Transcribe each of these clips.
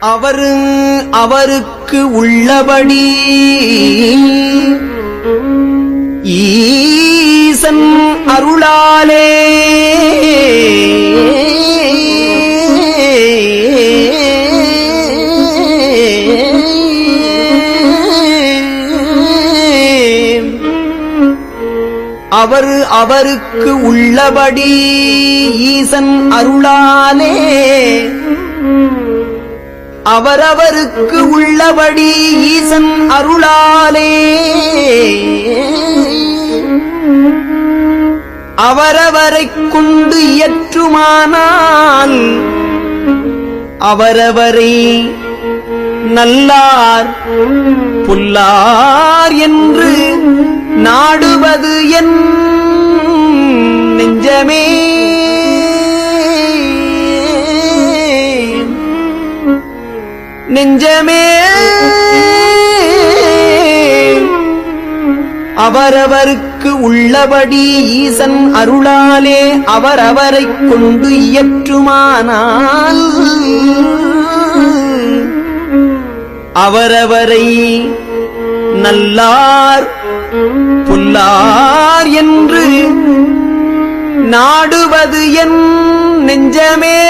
அவரு அவருக்கு உள்ளபடி. ஈசன் அருளாலே. அவர் அவருக்கு உள்ளபடி. ஈசன் அருளாலே. அவரவருக்கு உள்ளபடி ஈசன் அருளாலே. அவரவரைக் கொண்டு இயற்றுமானால் அவரவரை நல்லார் புல்லார் என்று நாடுவது என் நெஞ்சமே. நெஞ்சமே. அவரவருக்கு உள்ளபடி ஈசன் அருளாலே அவரவரைக் கொண்டு இயற்றுமானால் அவரவரை நல்லார் புல்லார் என்று நாடுவது என் நெஞ்சமே.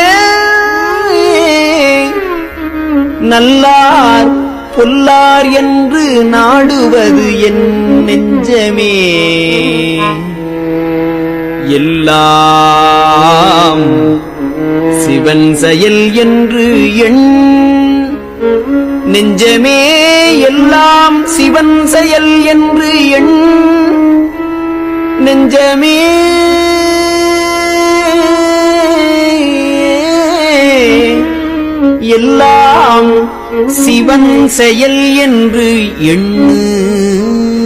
நல்லார் பொல்லார் என்று நாடுவது என் நெஞ்சமே. எல்லாம் சிவன் செயல் என்று எண் நெஞ்சமே. எல்லாம் சிவன் செயல் என்று எண் நெஞ்சமே. எல்லாம் சிவன் செயல் என்று எண்ணு.